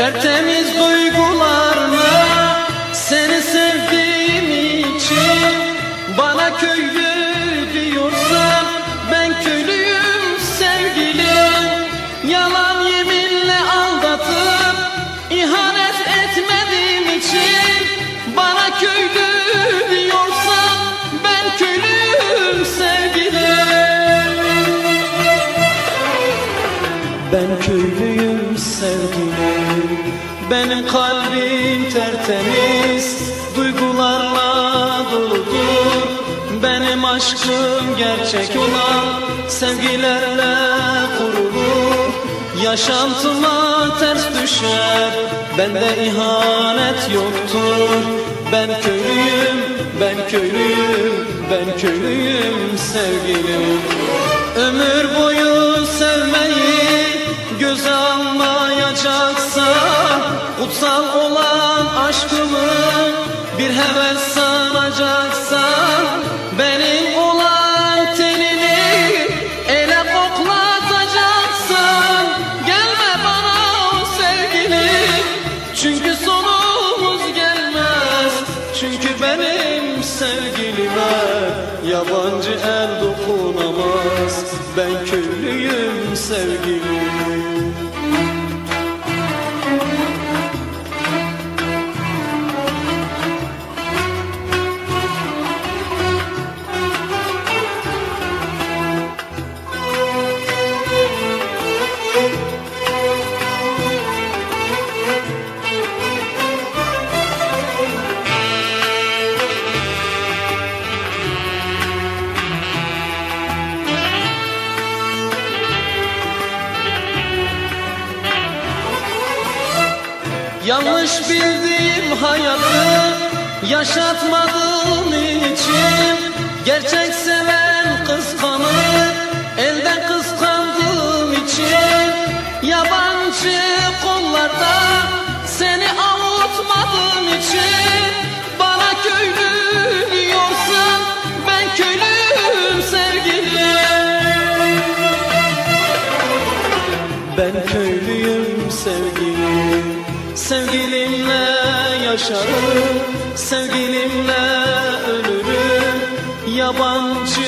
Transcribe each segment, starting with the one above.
Tertemiz duygularla seni sevdiğim için Bana köylü diyorsan ben köylüyüm sevgilim. Yalan yeminle aldatıp ihanet etmediğim için Bana köylü diyorsan ben köylüyüm sevgilim. Ben sevgilim Benim kalbim tertemiz Duygularla doludur. Benim aşkım gerçek olan Sevgilerle kurulur. Yaşantıma ters düşer Bende ihanet yoktur. Ben köylüyüm, ben köylüyüm Ben köylüyüm sevgilim. Ömür boyu bir heves sanacaksan Benim olan tenini ele koklatacaksan Gelme bana o sevgilim çünkü sonumuz gelmez Çünkü benim sevgilime yabancı el dokunamaz. Ben köylüyüm sevgilim Yanlış bildiğim hayatı yaşatmadığım için Gerçek seven Sevgilimle yaşarım Sevgilimle ölürüm. Yabancı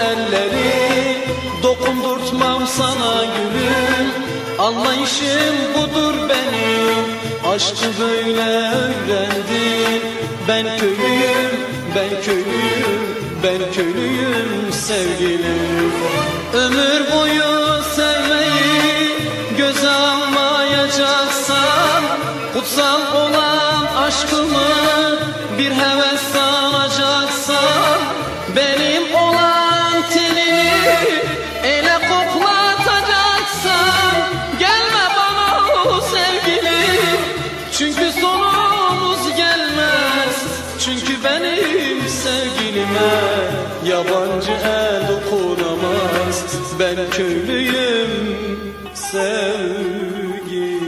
elleri Dokundurtmam sana gülüm. Anlayışım budur benim Aşkı böyle öğrendim. Ben köylüyüm, ben köylüyüm Ben köylüyüm sevgilim. Ömür boyu aşkımı bir heves sanacaksan Benim olan tenini ele koklatacaksan Gelme bana sevgilim çünkü sonumuz gelmez Çünkü benim sevgilime yabancı el dokunamaz Ben köylüyüm sevgilim